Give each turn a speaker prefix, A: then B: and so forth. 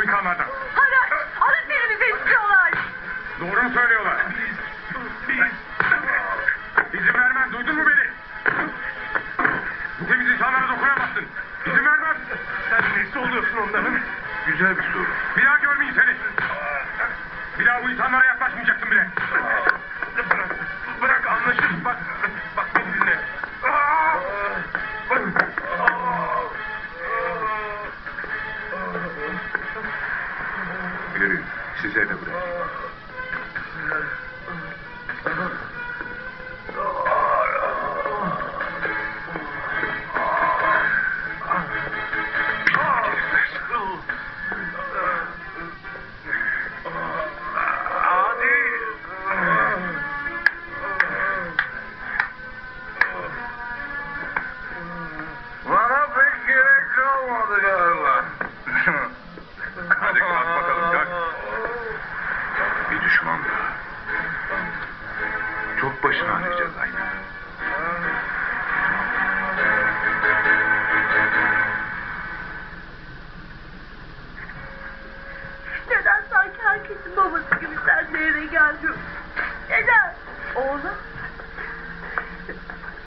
A: bu insanlardan. Harap, harap istiyorlar. Doğru söylüyorlar. İzin vermem duydun mu beni? Bu temiz insanlara dokunamazsın. İzin vermem. Sen nesi oluyorsun onların?
B: Güzel bir soru.
A: Bir daha görmeyeyim seni. Bir daha bu insanlara yaklaşmayacaksın bile. Yürüyün. Size de bırakayım. Çok başını ağrıyacağız aynı.
C: Neden sanki herkesin babası gibi sen de eve geldin?